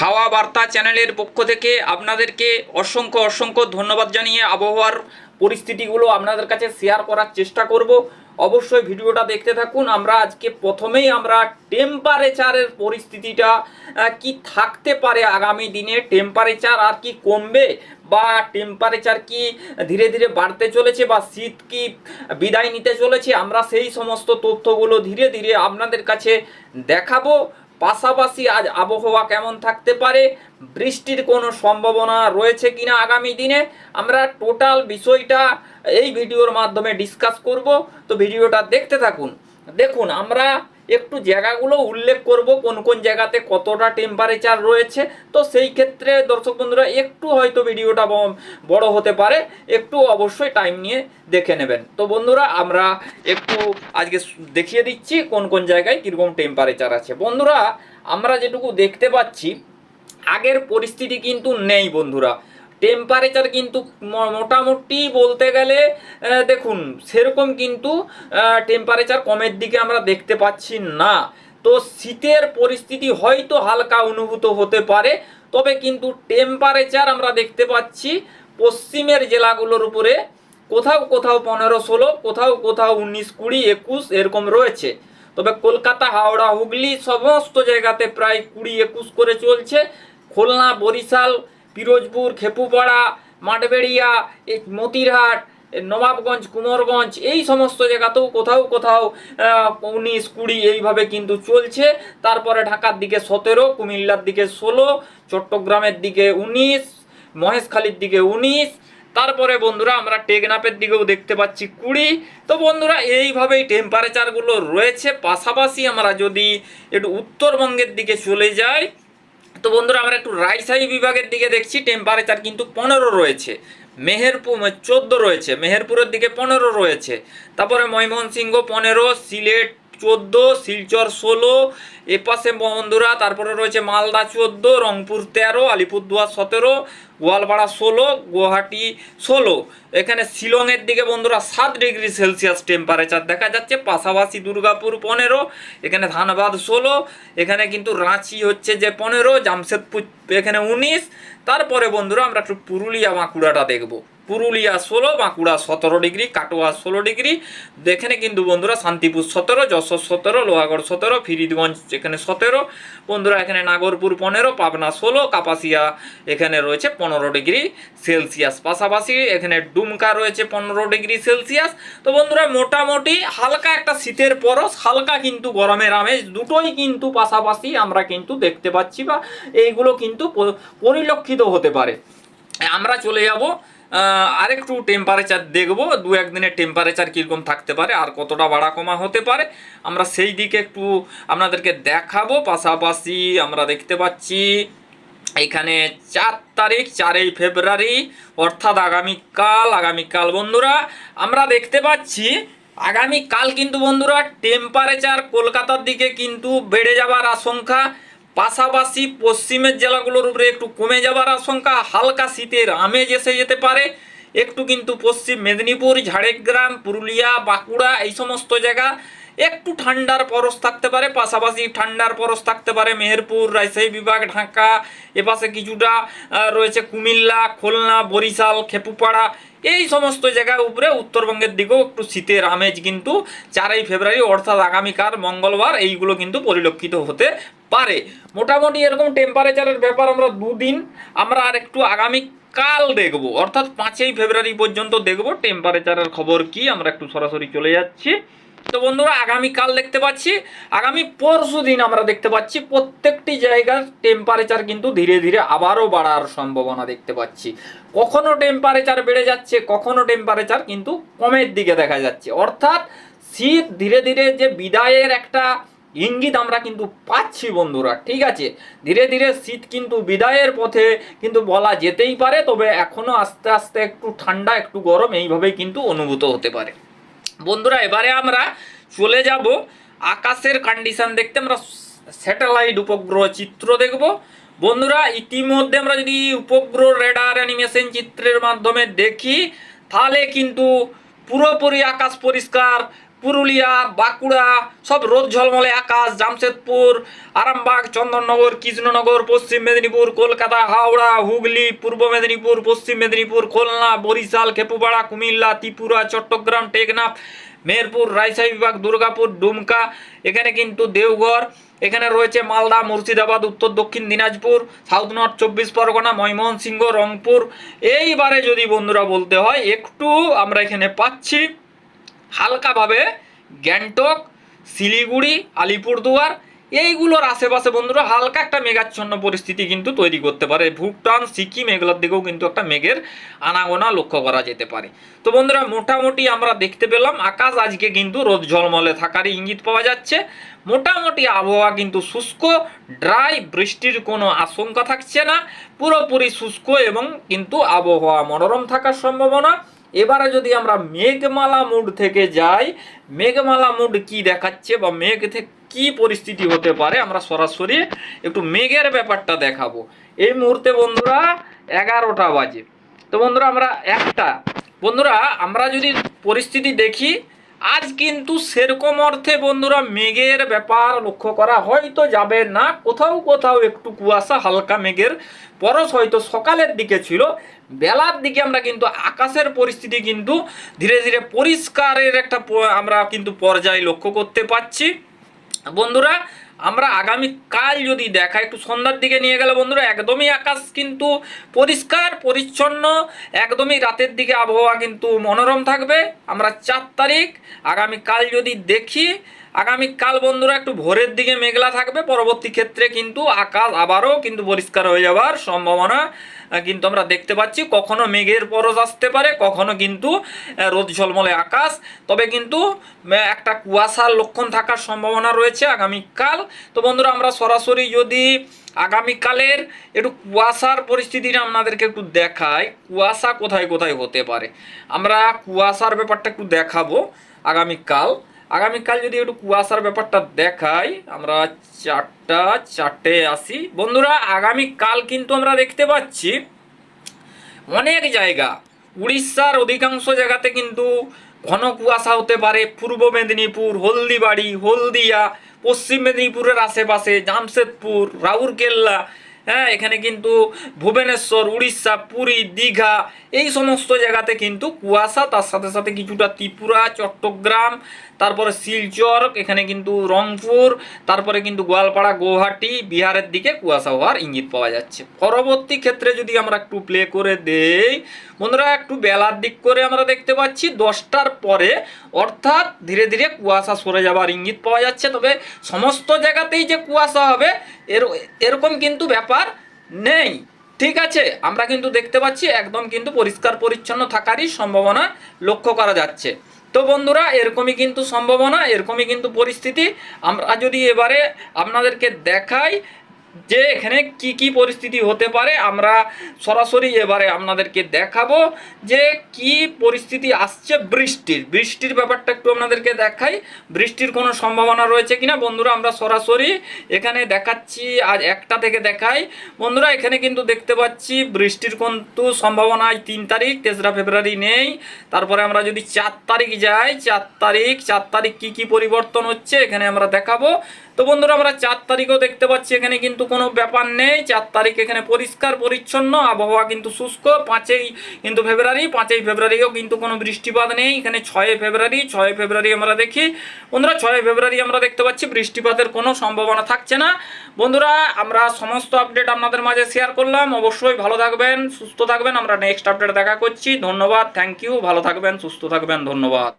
হাওয়া বার্তা চ্যানেলের পক্ষ থেকে আপনাদেরকে অসংখ্য অসংখ্য ধন্যবাদ জানিয়ে আবহাওয়ার পরিস্থিতিগুলো আপনাদের কাছে শেয়ার করার চেষ্টা করব। অবশ্যই ভিডিওটা দেখতে থাকুন। আমরা আজকে প্রথমেই আমরা টেম্পারেচারের পরিস্থিতিটা কি থাকতে পারে আগামী দিনে? টেম্পারেচার আর কি কমবে বা টেম্পারেচার কি ধীরে ধীরে বাড়তে চলেছে বা শীত কি বিদায় নিতে চলেছে? আমরা সেই সমস্ত তথ্যগুলো ধীরে ধীরে আপনাদের কাছে দেখাবো। পাশাপাশি আজ আবহাওয়া কেমন থাকতে পারে? বৃষ্টির কোনো সম্ভাবনা রয়েছে কিনা আগামী দিনে? আমরা টোটাল বিষয়টা এই ভিডিওর মাধ্যমে ডিসকাস করব। তো ভিডিওটা দেখতে থাকুন। দেখুন, আমরা একটু জায়গাগুলো উল্লেখ করব, কোন কোন জায়গাতে কতটা টেম্পারেচার রয়েছে। তো সেই ক্ষেত্রে দর্শক বন্ধুরা, একটু হয়তো ভিডিওটা বড় হতে পারে, একটু অবশ্যই টাইম নিয়ে দেখে নেবেন। তো বন্ধুরা, আমরা একটু আজকে দেখিয়ে দিচ্ছি কোন কোন জায়গায় কীরকম টেম্পারেচার আছে। বন্ধুরা, আমরা যেটুকু দেখতে পাচ্ছি, আগের পরিস্থিতি কিন্তু নেই বন্ধুরা। টেম্পারেচার কিন্তু মোটামুটি বলতে গেলে দেখুন, সেরকম কিন্তু টেম্পারেচার কমের দিকে আমরা দেখতে পাচ্ছি না। তো শীতের পরিস্থিতি হয়তো হালকা অনুভূত হতে পারে, তবে কিন্তু টেম্পারেচার আমরা দেখতে পাচ্ছি পশ্চিমের জেলাগুলোর উপরে। কোথাও কোথাও পনেরো ষোলো, কোথাও কোথাও উনিশ কুড়ি, একুশ এরকম রয়েছে। তবে কলকাতা, হাওড়া, হুগলি সমস্ত জায়গাতে প্রায় কুড়ি, একুশ করে চলছে। খুলনা, বরিশাল পিরোজপুর, খেপুপাড়া, মাঠবেড়িয়া মতিরহাট নবাবগঞ্জ, কুমোরগঞ্জ, এই সমস্ত জায়গাতেও কোথাও কোথাও উনিশ কুড়ি এইভাবে কিন্তু চলছে। তারপরে ঢাকার দিকে সতেরো, কুমিল্লার দিকে ষোলো, চট্টগ্রামের দিকে উনিশ, মহেশখালীর দিকে উনিশ। তারপরে বন্ধুরা আমরা টেকনাপের দিকেও দেখতে পাচ্ছি কুড়ি। তো বন্ধুরা, এইভাবেই টেম্পারেচারগুলো রয়েছে। পাশাপাশি আমরা যদি একটু উত্তরবঙ্গের দিকে চলে যাই তো বন্ধুরা, আমরা একটু রাজশাহী বিভাগের দিকে দেখছি। টেম্পারেচার কিন্তু পনেরো রয়েছে। মেহেরপুর চোদ্দ রয়েছে। মেহেরপুরের দিকে পনেরো রয়েছে। তারপরে ময়মনসিংহ পনেরো, সিলেট চোদ্দ, শিলচর ষোলো, এপাশে বন্ধুরা, তারপরে রয়েছে মালদা চোদ্দ, রংপুর তেরো, আলিপুরদুয়ার সতেরো, গোয়ালপাড়া ষোলো, গুয়াহাটি ষোলো। এখানে শিলংয়ের দিকে বন্ধুরা সাত ডিগ্রি সেলসিয়াস টেম্পারেচার দেখা যাচ্ছে, পাশাপাশি দুর্গাপুর পনেরো, এখানে ধানবাদ ষোলো, এখানে কিন্তু রাঁচি হচ্ছে যে পনেরো, জামশেদপুর এখানে উনিশ, তারপরে বন্ধুরা আমরা একটু পুরুলিয়া বাঁকুড়াটা দেখব। পুরুলিয়া ষোলো, বাঁকুড়া সতেরো ডিগ্রি, কাটোয়া ষোলো ডিগ্রি। এখানে কিন্তু বন্ধুরা শান্তিপুর সতেরো, যশোর সতেরো, লোহাগড় সতেরো, ফিরিদগঞ্জ এখানে সতেরো। বন্ধুরা এখানে নাগরপুর পনেরো, পাবনা ষোলো, কাপাসিয়া এখানে রয়েছে পনেরো ডিগ্রি সেলসিয়াস। পাশাপাশি এখানে ডুমকা রয়েছে পনেরো ডিগ্রি সেলসিয়াস। তো বন্ধুরা মোটামুটি হালকা একটা শীতের পরশ, হালকা কিন্তু গরমের আমেজ। দুটোই কিন্তু পাশাপাশি আমরা কিন্তু দেখতে পাচ্ছি বা এইগুলো কিন্তু পরিলক্ষিত হতে পারে। আমরা চলে যাব আরেকটু টেম্পারেচার দেখব, দু একদিনের টেম্পারেচার কীরকম থাকতে পারে আর কতটা বাড়া কমা হতে পারে। আমরা সেই দিকে একটু আপনাদেরকে দেখাবো, পাশাপাশি আমরা দেখতে পাচ্ছি এখানে চার তারিখ, চারই ফেব্রুয়ারি, অর্থাৎ আগামীকাল আগামীকাল বন্ধুরা, আমরা দেখতে পাচ্ছি আগামীকাল কিন্তু বন্ধুরা টেম্পারেচার কলকাতার দিকে কিন্তু বেড়ে যাওয়ার আশঙ্কা। পাশাপাশি পশ্চিমের জেলাগুলোর উপরে একটু কমে যাওয়ার আশঙ্কা, হালকা শীতের আমেজ এসে যেতে পারে। একটু কিন্তু পশ্চিম মেদিনীপুর, ঝাড়গ্রাম, পুরুলিয়া, বাঁকুড়া এই সমস্ত জায়গা একটু ঠান্ডার পরশ থাকতে পারে। পাশাপাশি ঠান্ডার পরশ থাকতে পারে মেহেরপুর, রাজশাহী বিভাগ, ঢাকা, এপাশে কিছুটা রয়েছে কুমিল্লা, খুলনা, বরিশাল, খেপুপাড়া এই সমস্ত জায়গার উপরে উত্তরবঙ্গের দিকেও একটু শীতের আমেজ কিন্তু চারই ফেব্রুয়ারি অর্থাৎ আগামীকাল, মঙ্গলবার এইগুলো কিন্তু পরিলক্ষিত হতে পারে। মোটামুটি এরকম টেম্পারেচারের ব্যাপার আমরা দুদিন আমরা আর একটু আগামী কাল দেখব। অর্থাৎ পাঁচই ফেব্রুয়ারি পর্যন্ত দেখব। টেম্পারেচারের খবর কি? আমরা একটু সরাসরি চলে যাচ্ছি। তো বন্ধুরা, আগামী কাল দেখতে পাচ্ছি, আগামী পরশু দিন আমরা দেখতে পাচ্ছি, প্রত্যেকটি জায়গার টেম্পারেচার কিন্তু ধীরে ধীরে আবারও বাড়ার সম্ভাবনা দেখতে পাচ্ছি। কখনো টেম্পারেচার বেড়ে যাচ্ছে, কখনো টেম্পারেচার কিন্তু কমের দিকে দেখা যাচ্ছে। অর্থাৎ শীত ধীরে ধীরে যে বিদায়ের একটা ইঙ্গিত আমরা কিন্তু পাচ্ছি বন্ধুরা, ঠিক আছে? ধীরে ধীরে শীত কিন্তু বিদায়ের পথে কিন্তু বলা যেতেই পারে, তবে এখনও আস্তে আস্তে একটু ঠান্ডা, একটু গরম, এইভাবেই কিন্তু অনুভূত হতে পারে। বন্ধুরা, এবারে আমরা চলে যাব আকাশের কন্ডিশন দেখতে। আমরা স্যাটেলাইট উপগ্রহ চিত্র দেখব। বন্ধুরা, ইতিমধ্যে আমরা যদি উপগ্রহ রেডার অ্যানিমেশন চিত্রের মাধ্যমে দেখি, তাহলে কিন্তু পুরোপুরি আকাশ পরিষ্কার পুরুলিয়া, বাঁকুড়া, সব রোদ ঝলমলে আকাশ, জামশেদপুর, আরামবাগ, চন্দননগর, কৃষ্ণনগর, পশ্চিম মেদিনীপুর, কলকাতা, হাওড়া, হুগলি, পূর্ব মেদিনীপুর, পশ্চিম মেদিনীপুর, খুলনা, বরিশাল, খেপুপাড়া, কুমিল্লা, ত্রিপুরা, চট্টগ্রাম, টেকনাফ, মেহেরপুর, রাজশাহী বিভাগ, দুর্গাপুর, ডুমকা, এখানে কিন্তু দেওঘর, এখানে রয়েছে মালদা, মুর্শিদাবাদ, উত্তর দক্ষিণ দিনাজপুর, সাউথ নর্থ চব্বিশ পরগনা, ময়মনসিংহ, রংপুর। এইবারে যদি বন্ধুরা বলতে হয়, একটু আমরা এখানে পাচ্ছি হালকাভাবে গ্যাংটক, শিলিগুড়ি, আলিপুরদুয়ার, এইগুলোর আশেপাশে বন্ধুরা হালকা একটা মেঘাচ্ছন্ন পরিস্থিতি কিন্তু তৈরি করতে পারে। ভুটান, সিকিম এগুলোর দিকেও কিন্তু একটা মেঘের আনাগোনা লক্ষ্য করা যেতে পারে। তো বন্ধুরা, মোটামুটি আমরা দেখতে পেলাম, আকাশ আজকে কিন্তু রোদ ঝলমলে থাকারই ইঙ্গিত পাওয়া যাচ্ছে। মোটামুটি আবহাওয়া কিন্তু শুষ্ক, ড্রাই, বৃষ্টির কোনো আশঙ্কা থাকছে না। পুরোপুরি শুষ্ক এবং কিন্তু আবহাওয়া মনোরম থাকার সম্ভাবনা। এবারে যদি আমরা মেঘমালা মুড থেকে যাই, মেঘমালা মুড কি দেখাচ্ছে বা মেঘ থেকে কি পরিস্থিতি হতে পারে আমরা সরাসরি একটু মেঘের ব্যাপারটা দেখাবো। এই মুহূর্তে বন্ধুরা এগারোটা বাজে। তো বন্ধুরা আমরা একটা, বন্ধুরা আমরা যদি পরিস্থিতি দেখি আজ কিন্তু সেরকম অর্থে বন্ধুরা মেঘের ব্যাপার লক্ষ্য করা হয়তো যাবে না। কোথাও কোথাও একটু কুয়াশা, হালকা মেঘের পরশ হয়তো সকালের দিকে ছিল। বেলার দিকে আমরা কিন্তু আকাশের পরিস্থিতি কিন্তু ধীরে ধীরে পরিষ্কারের একটা আমরা কিন্তু পর্যায়ে লক্ষ্য করতে পাচ্ছি বন্ধুরা আমরা আগামী কাল যদি দেখা, একটু সন্ধ্যার দিকে নিয়ে গেলে বন্ধুরা, একদমই আকাশ কিন্তু পরিষ্কার, পরিচ্ছন্ন, একদমই রাতের দিকে আবহাওয়া কিন্তু মনোরম থাকবে। আমরা চার তারিখ আগামী কাল যদি দেখি আগামীকাল বন্ধুরা একটু ভোরের দিকে মেঘলা থাকবে। পরবর্তী ক্ষেত্রে কিন্তু আকাশ আবারও কিন্তু পরিষ্কার হয়ে যাওয়ার সম্ভাবনা কিন্তু আমরা দেখতে পাচ্ছি। কখনো মেঘের পরশ আসতে পারে, কখনো কিন্তু রোদ ঝলমলে আকাশ। তবে কিন্তু একটা কুয়াশার লক্ষণ থাকার সম্ভাবনা রয়েছে আগামীকাল। তো বন্ধুরা, আমরা সরাসরি যদি আগামীকালের একটু কুয়াশার পরিস্থিতিটা আপনাদেরকে একটু দেখাই। কুয়াশা কোথায় কোথায় হতে পারে? আমরা কুয়াশার ব্যাপারটা একটু দেখাবো আগামীকাল। আগামীকাল যদি একটু কুয়াশার ব্যাপারটা দেখাই, আমরা চারটা, চারটে আসি বন্ধুরা, আগামীকাল কিন্তু আমরা দেখতে পাচ্ছি অনেক জায়গা। উড়িষ্যার অধিকাংশ জায়গাতে কিন্তু ঘন কুয়াশা হতে পারে। পূর্ব মেদিনীপুর, হলদিবাড়ি, হলদিয়া, পশ্চিম মেদিনীপুরের আশেপাশে জামশেদপুর, রাউরকেল্লা হ্যাঁ এখানে কিন্তু ভুবনেশ্বর, উড়িষ্যা, পুরী, দীঘা, এই সমস্ত জায়গাতে কিন্তু কুয়াশা, তার সাথে সাথে কিছুটা ত্রিপুরা, চট্টগ্রাম তারপরে শিলচর, এখানে কিন্তু রংপুর, তারপরে কিন্তু গোয়ালপাড়া গুয়াহাটি বিহারের দিকে কুয়াশা হওয়ার ইঙ্গিত পাওয়া যাচ্ছে। পরবর্তী ক্ষেত্রে যদি আমরা একটু প্লে করে দেই, বন্ধুরা একটু বেলার দিক করে আমরা দেখতে পাচ্ছি, দশটার পরে অর্থাৎ ধীরে ধীরে কুয়াশা সরে যাবার ইঙ্গিত পাওয়া যাচ্ছে। তবে সমস্ত জায়গাতেই যে কুয়াশা হবে, এর, এরকম কিন্তু ব্যাপার নেই। ঠিক আছে, আমরা কিন্তু দেখতে পাচ্ছি একদম কিন্তু পরিষ্কার পরিচ্ছন্ন থাকারই সম্ভাবনা লক্ষ্য করা যাচ্ছে। তো বন্ধুরা এরকমই কিন্তু সম্ভাবনা এরকমই কিন্তু পরিস্থিতি। আমরা যদি এবারে আপনাদেরকে দেখাই যে এখানে কি কি পরিস্থিতি হতে পারে, আমরা সরাসরি এবারে আপনাদেরকে দেখাবো যে কি পরিস্থিতি আসছে বৃষ্টির। বৃষ্টির ব্যাপারটা একটু আপনাদেরকে দেখাই। বৃষ্টির কোনো সম্ভাবনা রয়েছে কিনা? বন্ধুরা, আমরা সরাসরি এখানে দেখাচ্ছি আজ একটা থেকে দেখাই। বন্ধুরা, এখানে কিন্তু দেখতে পাচ্ছি বৃষ্টির কিন্তু সম্ভাবনা তিন তারিখ, তেসরা ফেব্রুয়ারি নেই। তারপরে আমরা যদি চার তারিখ যাই, চার তারিখ চার তারিখ কি কি পরিবর্তন হচ্ছে, এখানে আমরা দেখাবো। তো বন্ধুরা, আমরা চার তারিখও দেখতে পাচ্ছি, এখানে কিন্তু কোনো ব্যাপার নেই। চার তারিখ এখানে পরিষ্কার, পরিচ্ছন্ন, আবহাওয়া কিন্তু শুষ্ক। পাঁচই কিন্তু ফেব্রুয়ারি, পাঁচই ফেব্রুয়ারিও কিন্তু কোনো বৃষ্টিপাত নেই। এখানে ছয় ফেব্রুয়ারি ছয় ফেব্রুয়ারি আমরা দেখি। বন্ধুরা, ছয় ফেব্রুয়ারি আমরা দেখতে পাচ্ছি, বৃষ্টিপাতের কোনো সম্ভাবনা থাকছে না। বন্ধুরা, আমরা সমস্ত আপডেট আপনাদের মাঝে শেয়ার করলাম। অবশ্যই ভালো থাকবেন, সুস্থ থাকবেন। আমরা নেক্সট আপডেট দেখা করছি। ধন্যবাদ থ্যাংক ইউ ভালো থাকবেন, সুস্থ থাকবেন, ধন্যবাদ।